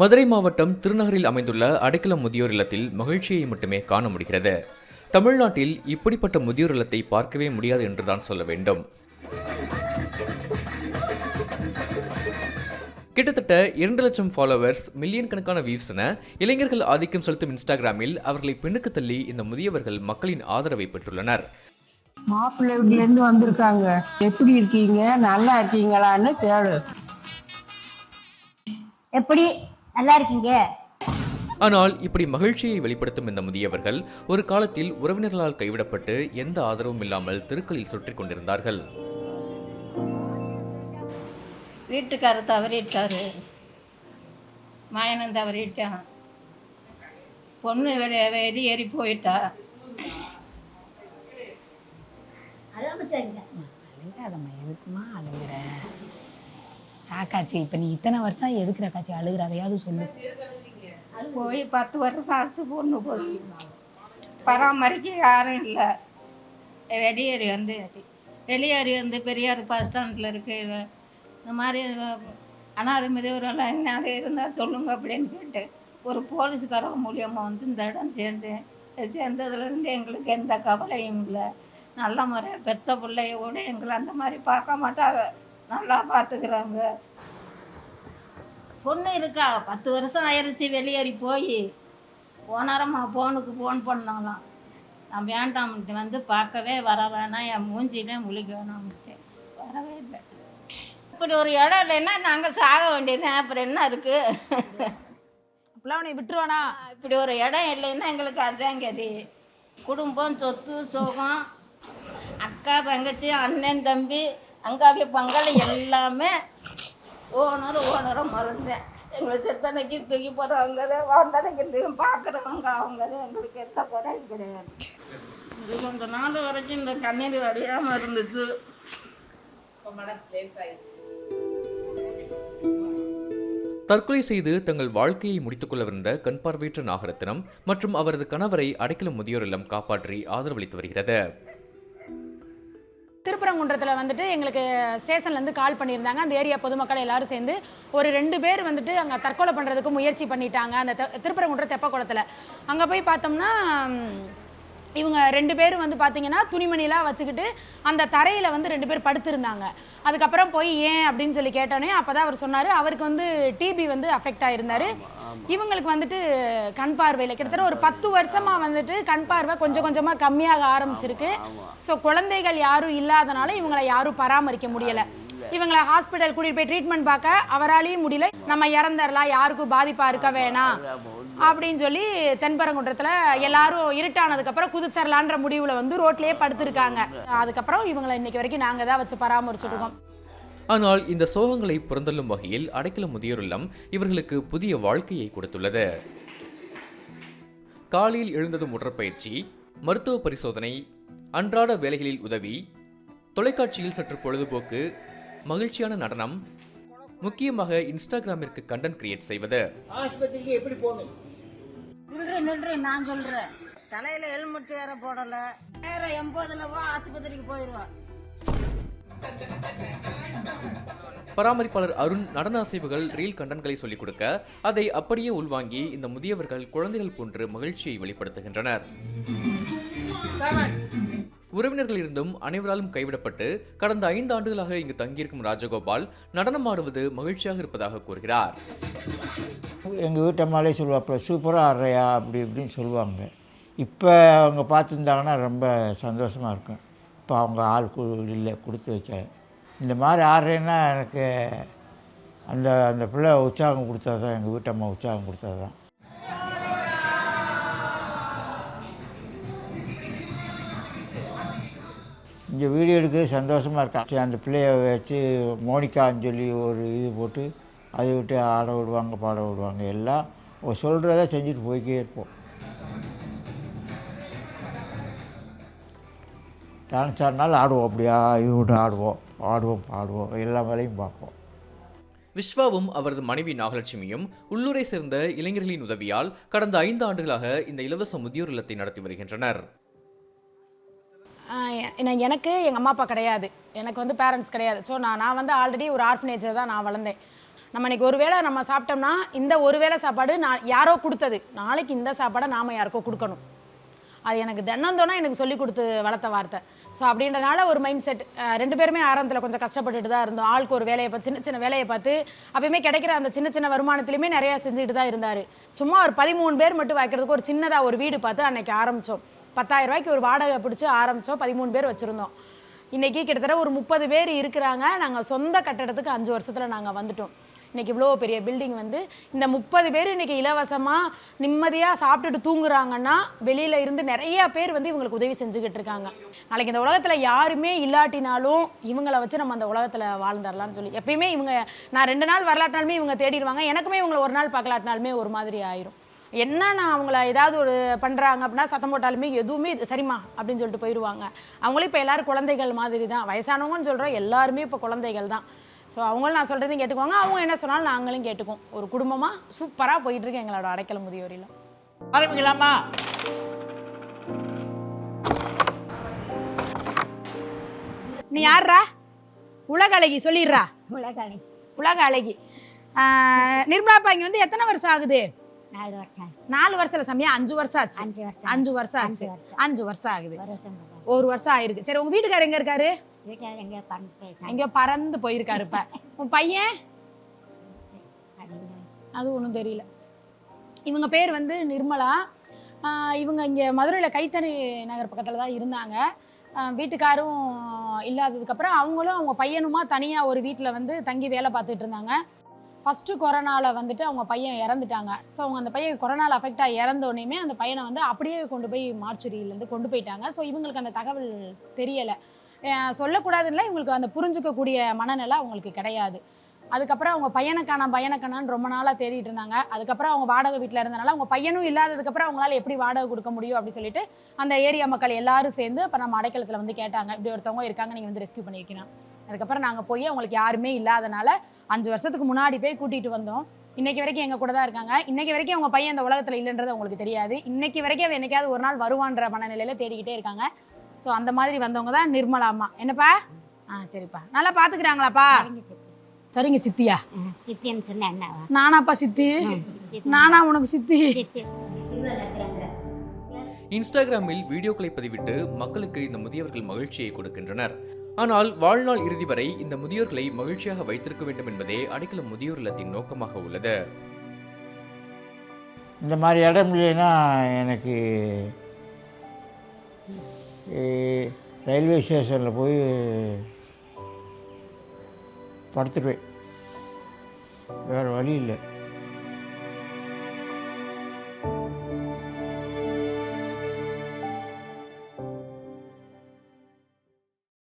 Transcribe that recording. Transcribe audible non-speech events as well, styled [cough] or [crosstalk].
மதுரை மாவட்டம் திருநகரில் அமைந்துள்ள அடைக்கலம் முதியோர் இல்லத்தில் மகிழ்ச்சியை மட்டுமே காண முடிகிறது. தமிழ்நாட்டில் இப்படிப்பட்ட முதியோர் இல்லத்தை பார்க்கவே முடியாது என்றுதான் சொல்ல வேண்டும். கிட்டத்தட்ட இரண்டு லட்சம் ஃபாலோவர்ஸ் மில்லியன் கணக்கான வியூஸ் என இளைஞர்கள் ஆதிக்கம் செலுத்தும் இன்ஸ்டாகிராமில் அவர்களை பின்னுக்கு தள்ளி இந்த முதியவர்கள் மக்களின் ஆதரவை பெற்றுள்ளனர். மாப்பிள்ளை வீட்டுல இருந்து வந்திருக்காங்க. எப்படி இருக்கீங்க? நல்லா இருக்கீங்களான்னு கேளு எப்படி நல்லா இருக்கீங்க ஆனால் இப்படி மகிழ்ச்சியை வெளிப்படுத்தும் இந்த முதியவர்கள் ஒரு காலத்தில் உறவினர்களால் கைவிடப்பட்டு எந்த ஆதரவும் இல்லாமல் தெருக்களில் சுற்றிக் கொண்டிருந்தார்கள். வீட்டுக்காரர் தவறிட்டாரு. மயனும் தவறிட்டான் பொண்ணு வெளியே வெளியேறி போயிட்டா. அழுகாதம்மா எதுக்குமா அழுகுற? ஆக்காச்சி இப்போ நீ இத்தனை வருஷம் எதுக்குற காட்சி அழுகிற? அதையாவது சொல்லு. போய் பத்து வருஷம் ஆச்சு பொண்ணு போய். பராமரிக்க யாரும் இல்லை. வெளியேறி வந்து வெளியேறி வந்து பெரியார் பஸ் ஸ்டாண்டில் இருக்கு. இந்த மாதிரி அனாதை மிதவரெல்லாம் நிறைய இருந்தால் சொல்லுங்க அப்படின்னு கேட்டு ஒரு போலீஸ்காரங்க மூலியமாக வந்து இந்த இடம் சேர்ந்தேன் சேர்ந்ததுலேருந்து எங்களுக்கு எந்த கவலையும் இல்லை. நல்ல முறை பெத்த பிள்ளையோட எங்களை அந்த மாதிரி பார்க்க மாட்டாங்க. நல்லா பார்த்துக்கிறாங்க பொண்ணு இருக்கா? பத்து வருஷம் ஆயிடுச்சு வெளியேறி போய். போனாரம்மா ஃபோனுக்கு ஃபோன் பண்ணாலாம் நான் வேண்டாம்ட்டு வந்து பார்க்கவே வர வேணாம் என் மூஞ்சிலே முழிக்க வேணாம்ட்டு வரவே இல்லை. இப்படி ஒரு இடம் இல்லைன்னா நாங்கள் சாக வேண்டியது? அப்புறம் என்ன இருக்குது அப்பெல்லாம் உன்னை விட்டுருவானா? இப்படி ஒரு இடம் இல்லைன்னா எங்களுக்கு அதுதான் கதி? குடும்பம் சொத்து சோகம். அக்கா தங்கச்சி அண்ணன் தம்பி. அங்காளி பங்காளி எல்லாமே ஓனர் ஓனராக மறந்தேன் எங்களை செத்தனைக்கு தூக்கி போகிறவங்க வாழ்ந்தனைக்கு தூக்கி பார்க்குறவங்க அவங்க எங்களுக்கு எத்த குறையும் கிடையாது. இது கொஞ்ச நாள் வரைக்கும் இந்த கண்ணீர் வடியாமல் இருந்துச்சு. தற்கொலை செய்து தங்கள் வாழ்க்கையை முடித்துக் கொள்ளவிருந்த கண் பார்வையற்ற நாகரத்தினம் மற்றும் அவரது கணவரை அடைக்கலம் முதியோர் இல்லம் காப்பாற்றி ஆதரவளித்து வருகிறது. திருப்பரங்குன்றத்தில் வந்துட்டு எங்களுக்கு ஸ்டேஷன்லேருந்து கால் பண்ணியிருந்தாங்க. அந்த ஏரியா பொதுமக்கள் எல்லாரும் சேர்ந்து ஒரு ரெண்டு பேர் வந்துட்டு அங்கே தற்கொலை பண்ணுறதுக்கு முயற்சி பண்ணிட்டாங்க. அந்த தெ- திருப்பரங்குன்ற தெப்பக்குளத்தில். அங்கே போய் பார்த்தோம்னா இவங்க ரெண்டு பேரும் வந்து பார்த்தீங்கன்னா துணிமணிலாம் வச்சுக்கிட்டு அந்த தரையில் வந்து ரெண்டு பேர் படுத்திருந்தாங்க. அதுக்கப்புறம் போய் ஏன் அப்படின்னு சொல்லி கேட்டோன்னே அப்போ தான் அவர் சொன்னார். அவருக்கு வந்து டிபி வந்து அஃபெக்ட் ஆயிருந்தாரு. இவங்களுக்கு வந்துட்டு கண் பார்வையில் கிட்டத்தட்ட ஒரு பத்து வருஷமாக வந்துட்டு கண் பார்வை கொஞ்சம் கொஞ்சமாக கம்மியாக ஆரம்பிச்சிருக்கு. ஸோ குழந்தைகள் யாரும் இல்லாதனால இவங்களை யாரும் பராமரிக்க முடியலை. இவங்களை ஹாஸ்பிட்டல் கூட்டிகிட்டு போய் ட்ரீட்மெண்ட் பார்க்க அவராலையும் முடியல. நம்ம இறந்துடலாம் யாருக்கும் பாதிப்பாக இருக்க வேணாம் அப்படின்னு சொல்லி தென்பரங்குன்றத்தில் எல்லாரும் இருட்டானதுக்கப்புறம் குதிச்சிடலான்ற முடிவில் வந்து ரோட்லேயே படுத்திருக்காங்க. அதுக்கப்புறம் இவங்களை இன்னைக்கு வரைக்கும் நாங்கள் தான் வச்சு பராமரிச்சுட்டு இருக்கோம். ஆனால் இந்த சோகங்களை புறந்தள்ளும் வகையில் அடைக்கலம் முதியோர் இல்லம் இவர்களுக்கு புதிய வாழ்க்கையை கொடுத்துள்ளது. காலையில் எழுந்ததும் உடற்பயிற்சி மருத்துவ பரிசோதனை அன்றாட வேலைகளில் உதவி தொலைக்காட்சியில் சற்று பொழுதுபோக்கு மகிழ்ச்சியான நடனம் முக்கியமாக இன்ஸ்டாகிராமிற்கு கண்டென்ட் கிரியேட் செய்வது. ஆஸ்பத்திரிக்கு எப்படி போகணும்? நின்று நின்று நான் சொல்கிறேன் தலையில் ஹெல்மெட் வேற போடலை. வேற எண்பதுல ஆஸ்பத்திரிக்கு போயிடுவான் பராமரிப்பாளர் அருண் நடன அசைவுகள் ரீல் கண்டன்களை சொல்லிக் கொடுக்க அதை அப்படியே உள்வாங்கி இந்த முதியவர்கள் குழந்தைகள் போன்று மகிழ்ச்சியை வெளிப்படுத்துகின்றனர். உறவினர்களிருந்தும் அனைவராலும் கைவிடப்பட்டு கடந்த ஐந்து ஆண்டுகளாக இங்கு தங்கியிருக்கும் ராஜகோபால் நடனம் ஆடுவது மகிழ்ச்சியாக இருப்பதாக கூறுகிறார். எங்கள் வீட்டு அம்மாலே சொல்லுவாப்புல சூப்பராக ஆடுறையா? அப்படி இப்படின்னு சொல்லுவாங்க. இப்போ அவங்க பார்த்துருந்தாங்கன்னா ரொம்ப சந்தோஷமாக இருக்கும். இப்போ அவங்க ஆள் கு இல்லை கொடுத்து வைக்க இந்த மாதிரி ஆடுறேன்னா எனக்கு அந்த அந்த பிள்ளை உற்சாகம் கொடுத்தது தான் எங்கள் வீட்டு அம்மா உற்சாகம் கொடுத்தது தான். இங்கே வீடியோ எடுக்கிறது சந்தோஷமாக இருக்கா? சரி அந்த பிள்ளைய வச்சு மோனிகான்னு சொல்லி ஒரு இது போட்டு அதை விட்டு ஆட விடுவாங்க பாட விடுவாங்க எல்லாம் சொல்கிறத செஞ்சுட்டு போய்க்கே இருப்போம். டான்ஸ் ஆடினாலும் ஆடுவோம் அப்படியா? இது விட்டு ஆடுவோம். ஆடுவோம் பாடுவோம். எல்லா வேலையும் பார்ப்போம். விஸ்வாவும் அவரது மனைவி நாகலட்சுமியும் உள்ளூரை சேர்ந்த இளைஞர்களின் உதவியால் கடந்த ஐந்து ஆண்டுகளாக இந்த இலவச முதியோர் இல்லத்தை நடத்தி வருகின்றனர். எனக்கு எங்கள் அம்மா அப்பா கிடையாது. எனக்கு வந்து பேரண்ட்ஸ் கிடையாது. ஸோ நான் நான் வந்து ஆல்ரெடி ஒரு ஆர்ஃபனேஜை தான் நான் வளர்ந்தேன். நம்ம இன்னைக்கு ஒரு வேளை நம்ம சாப்பிட்டோம்னா இந்த ஒரு வேளை சாப்பாடு நான் யாரோ கொடுத்தது. நாளைக்கு இந்த சாப்பாடை நாம் யாருக்கோ கொடுக்கணும். அது எனக்கு தினந்தோனா எனக்கு சொல்லி கொடுத்து வளர்த்த வார்த்தை. ஸோ அப்படின்றனால ஒரு மைண்ட் செட் ரெண்டு பேருமே ஆரம்பத்தில் கொஞ்சம் கஷ்டப்பட்டுட்டு தான் இருந்தோம். ஆளுக்கு ஒரு வேலையை பார்த்து சின்ன சின்ன வேலையை பார்த்து அப்பயுமே கிடைக்கிற அந்த சின்ன சின்ன வருமானத்துலையுமே நிறையா செஞ்சுட்டு தான் இருந்தார். சும்மா ஒரு பதிமூணு பேர் மட்டும் வைக்கிறதுக்கு ஒரு சின்னதாக ஒரு வீடு பார்த்து அன்னைக்கு ஆரம்பித்தோம் பத்தாயிரம் ரூபாய்க்கு ஒரு வாடகை பிடிச்சி ஆரம்பித்தோம் பதிமூணு பேர் வச்சுருந்தோம். இன்றைக்கி கிட்டத்தட்ட ஒரு முப்பது பேர் இருக்கிறாங்க. நாங்கள் சொந்த கட்டடத்துக்கு அஞ்சு வருஷத்தில் நாங்கள் வந்துட்டோம். இன்றைக்கி இவ்வளோ பெரிய பில்டிங் வந்து இந்த முப்பது பேர் இன்றைக்கி இலவசமாக நிம்மதியாக சாப்பிட்டுட்டு தூங்குறாங்கன்னா வெளியில் இருந்து நிறையா பேர் வந்து இவங்களுக்கு உதவி செஞ்சுக்கிட்டு இருக்காங்க. நாளைக்கு இந்த உலகத்தில் யாருமே இல்லாட்டினாலும் இவங்கள வச்சு நம்ம அந்த உலகத்தில் வாழ்ந்துடலாம்னு சொல்லி. எப்பயுமே இவங்க நான் ரெண்டு நாள் வரலாட்டினாலுமே இவங்க தேடிடுவாங்க. எனக்குமே இவங்களை ஒரு நாள் பார்க்கலாட்டினாலுமே ஒரு மாதிரி ஆயிரும். என்ன நான் அவங்கள ஏதாவது ஒரு பண்ணுறாங்க அப்படின்னா சத்தம் போட்டாலுமே எதுவுமே இது சரிம்மா அப்படின்னு சொல்லிட்டு போயிடுவாங்க. அவங்களும் இப்போ எல்லாரும் குழந்தைகள் மாதிரி தான் வயசானவங்கன்னு சொல்கிறோம் எல்லாருமே இப்போ குழந்தைகள் தான். ஸோ அவங்களும் நான் சொல்கிறதையும் கேட்டுக்குவாங்க. அவங்க என்ன சொன்னாலும் நாங்களும் கேட்டுக்குவோம். ஒரு குடும்பமாக சூப்பராக போயிட்டுருக்கு எங்களோட அடைக்கல முதியோரில். ஆரம்பிக்கலாமா நீ யார்ரா உலக அழகி சொல்லிடுறா. உலக அழகி. ஆஹ் நிர்மலாப்பா இங்கே வந்து எத்தனை வருஷம் ஆகுது? நாலு வருஷம் நாலு வருஷம் சமயம் அஞ்சு வருஷம் ஆச்சு. அஞ்சு வருஷம் அஞ்சு வருஷம் ஆச்சு. அஞ்சு வருஷம். ஆகுது. ஒரு வருஷம் ஆயிருக்கு. சரி உங்க வீட்டுக்காரர் எங்க இருக்காரு? எங்கேயோ பறந்து போயிருக்காரு இப்ப. [laughs] உன் பையன்? அது ஒன்றும் தெரியல. இவங்க பேர் வந்து நிர்மலா. இவங்க இங்கே மதுரையில் கைத்தறி நகர் பக்கத்தில் தான் இருந்தாங்க. வீட்டுக்காரும் இல்லாததுக்கப்புறம் அவங்களும் அவங்க பையனுமா தனியாக ஒரு வீட்டில் வந்து தங்கி வேலை பார்த்துட்டு இருந்தாங்க. ஃபஸ்ட்டு கொரோனாவில் வந்துட்டு அவங்க பையன் இறந்துட்டாங்க. ஸோ அவங்க அந்த பையன் கொரோனாவில் அஃபெக்ட் ஆகி இறந்தோடனே அந்த பையனை வந்து அப்படியே கொண்டு போய் மார்ச்சுரியிலேருந்து கொண்டு போயிட்டாங்க. ஸோ இவங்களுக்கு அந்த தகவல் தெரியலை. சொல்லக்கூடாதுன்னு இவங்களுக்கு அந்த புரிஞ்சுக்கக்கூடிய மனநிலை அவங்களுக்கு கிடையாது. அதுக்கப்புறம் அவங்க பையனுக்கான பையனுக்கானான்னு ரொம்ப நாளாக தேடிட்டு இருந்தாங்க. அதுக்கப்புறம் அவங்க வாடகை வீட்டில் இருந்தனால அவங்க பையனும் இல்லாததுக்கப்புறம் அவங்களால எப்படி வாடகை கொடுக்க முடியும் அப்படின்னு சொல்லிட்டு அந்த ஏரியா மக்கள் எல்லாரும் சேர்ந்து இப்போ நம்ம அடைக்கலத்தில் வந்து கேட்டாங்க. இப்படி ஒருத்தவங்க இருக்காங்க நீங்கள் வந்து ரெஸ்கியூ பண்ணியிருக்கீங்க அதுக்கப்புறம் நாங்கள் போய் அவங்களுக்கு யாருமே இல்லாதனால அஞ்சு வருஷத்துக்கு முன்னாடி போய் கூட்டிகிட்டு வந்தோம். இன்னைக்கு வரைக்கும் எங்கள் கூட தான் இருக்காங்க. இன்னைக்கு வரைக்கும் அவங்க பையன் இந்த உலகத்தில் இல்லைன்றது அவங்களுக்கு தெரியாது. இன்னைக்கு வரைக்கும் அவன் என்னைக்காவது ஒரு நாள் வருவான்ற மனநிலையில தேடிக்கிட்டே இருக்காங்க. ஸோ அந்த மாதிரி வந்தவங்க தான் நிர்மலா அம்மா. என்னப்பா? ஆ சரிப்பா. நல்லா பார்த்துக்கிறாங்களாப்பா சரிங்க சித்தி. சரிங்க சித்தியா? சித்தின்னு சொன்னா நானாப்பா சித்தி? நானா உனக்கு சித்தி? இன்ஸ்டாகிராமில் வீடியோக்களை பதிவிட்டு மக்களுக்கு இந்த முதியவர்கள் மகிழ்ச்சியை கொடுக்கின்றனர். ஆனால் வாழ்நாள் இறுதி வரை இந்த முதியோர்களை மகிழ்ச்சியாக வைத்திருக்க வேண்டும் என்பதே அடைக்கல முதியோர் இல்லத்தின் நோக்கமாக உள்ளது. இந்த மாதிரி இடம் இல்லைன்னா எனக்கு ரயில்வே ஸ்டேஷனில் போய் படுத்துடுவேன் வேறு வழி இல்லை.